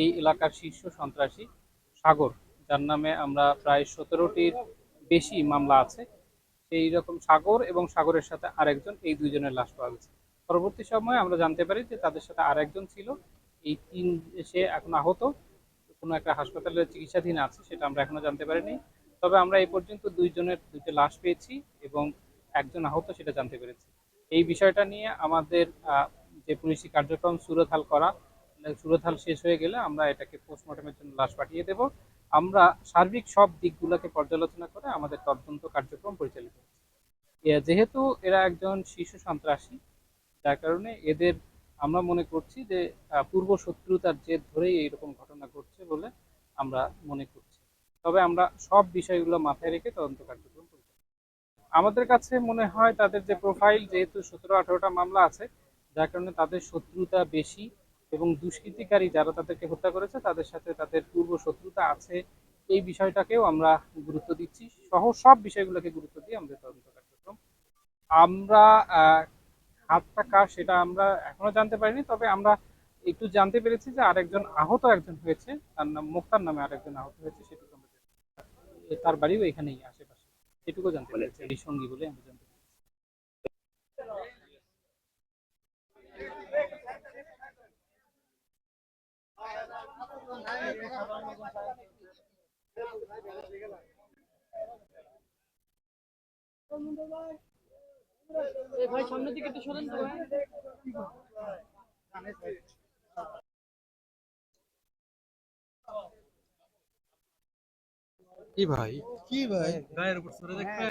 এই এলাকার শীর্ষ সন্ত্রাসী সাগর, যার নামে আমরা প্রায় সতেরোটির বেশি মামলা আছে। সেই রকম সাগর এবং সাগরের সাথে আরেকজন, এই দুইজনের লাশ পাওয়া গেছে। পরবর্তী সময়ে আমরা জানতে পারি যে তাদের সাথে আরেকজন ছিল। এই তিন সে এখন আহত। কোনো একটা হাসপাতালে চিকিৎসাধীন আছে, সেটা আমরা এখনও জানতে পারিনি। তবে আমরা এই পর্যন্ত দুইজনের দুইটা লাশ পেয়েছি এবং একজন আহত, সেটা জানতে পেরেছি। এই বিষয়টা নিয়ে আমাদের যে পুলিশি কার্যক্রম সুরতহাল করা সুরতহাল শেষ হয়ে গেলে আমরা এটাকে পোস্টমর্টমের জন্য লাশ পাঠিয়ে দেব। আমরা সার্বিক সব দিকগুলোকে পর্যালোচনা করে আমাদের তদন্ত কার্যক্রম পরিচালিত যেহেতু এরা একজন শিশু সন্ত্রাসী, যার কারণে এদের আমরা মনে করছি যে পূর্ব শত্রুতার জেদ ধরেই এইরকম ঘটনা ঘটছে বলে আমরা মনে করছি। তবে আমরা সব বিষয়গুলো মাথায় রেখে তদন্ত কার্যক্রম আমাদের কাছে মনে হয় তাদের যে প্রোফাইল যেহেতু সতেরো, আঠারোটা মামলা আছে, যার কারণে তাদের শত্রুতা বেশি এবং দুষ্কৃতিকারী যারা তাদেরকে হত্যা করেছে, তাদের সাথে তাদের পূর্ব শত্রুতা আছে এই বিষয়টাকেও আমরা গুরুত্ব দিচ্ছি। সহ সব বিষয়গুলোকে গুরুত্ব দিয়ে আমাদের তদন্ত কার্যক্রম। আমরা হাতটা কার সেটা আমরা এখনও জানতে পারিনি তবে আমরা একটু জানতে পেরেছি যে আরেকজন আহত একজন হয়েছে তার নাম মুক্তার নামে আরেকজন আহত হয়েছে সেটুকু আমরা তার বাড়িও এখানেই আশেপাশে। সেটুকু জানতে পেরেছি এই সঙ্গী বলে আমরা জানতে পেরেছি। ভাই সামনের দিকে একটু সরেন তো ভাই। কি ভাই? কি ভাই? গায়ের উপর সরে দেখবে।